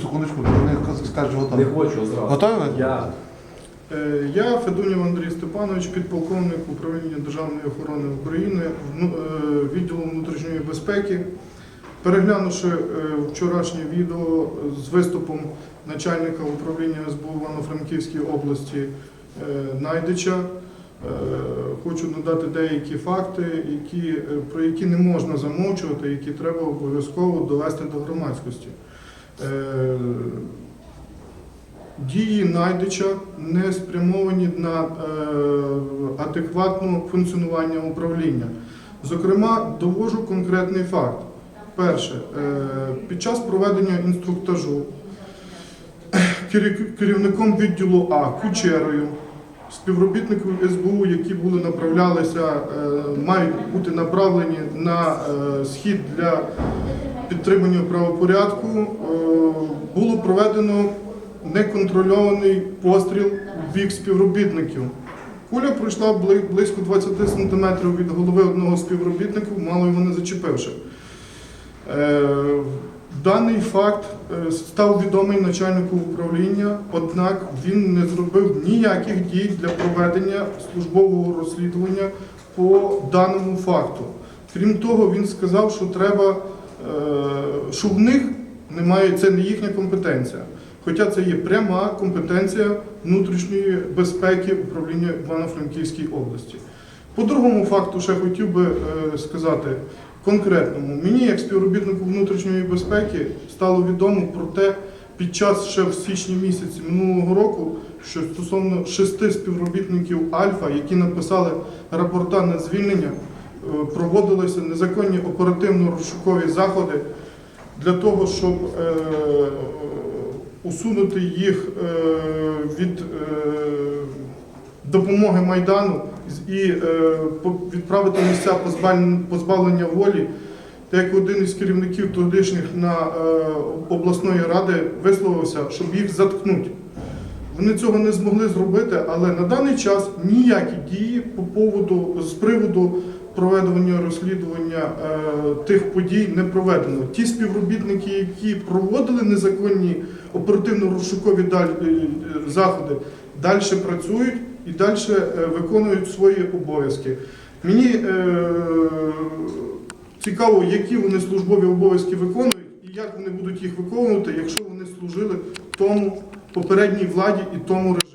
Секундочку, вони скажуть Не хочу зразу. Готові? Я Е, Я Федунів Андрій Степанович, підполковник управління Державної охорони України, е, відділу внутрішньої безпеки. Переглянувши е, вчорашнє відео з виступом начальника управління СБУ Івано-Франківській області Найдича, хочу надати деякі факти, які, про які не можна замовчувати, які треба обов'язково довести до громадськості. Е, Дії Найдича не спрямовані на е, адекватне функціонування управління. Зокрема, довожу конкретний факт. Перше, е, під час проведення інструктажу керівником відділу А Кучерою, співробітників СБУ, які були направлялися, мають бути направлені на схід для підтримання правопорядку, е, було проведено неконтрольований постріл в бік співробітників. Куля пройшла близько 20 см від голови одного з співробітників, мало його не зачепивши. Е, Даний факт е, став відомий начальнику управління, однак він не зробив ніяких дій для проведення службового розслідування по даному факту. Крім того, він сказав, що треба, що в них немає, це не їхня компетенція. Хоча це є пряма компетенція внутрішньої безпеки управління Івано-Франківській області. По другому факту ще хотів би е, сказати конкретному. Мені, як співробітнику внутрішньої безпеки, стало відомо про те, під час ще в січні місяці минулого року, що стосовно шести співробітників Альфа, які написали рапорта на звільнення, е, проводилися незаконні оперативно-розшукові заходи для того, щоб е, усунути їх е, від е, допомоги Майдану і відправити місця позбавлення, волі. Та як один із керівників тодішніх на обласної ради висловився, щоб їх заткнути. Вони цього не змогли зробити, але на даний час ніякі дії по поводу з приводу проведення розслідування е, тих подій не проведено. Ті співробітники, які проводили незаконні оперативно-розшукові е, е, заходи, далі працюють і далі виконують свої обов'язки. Мені е, цікаво, які вони службові обов'язки виконують і як вони будуть їх виконувати, якщо вони служили тому попередній владі і тому режиму.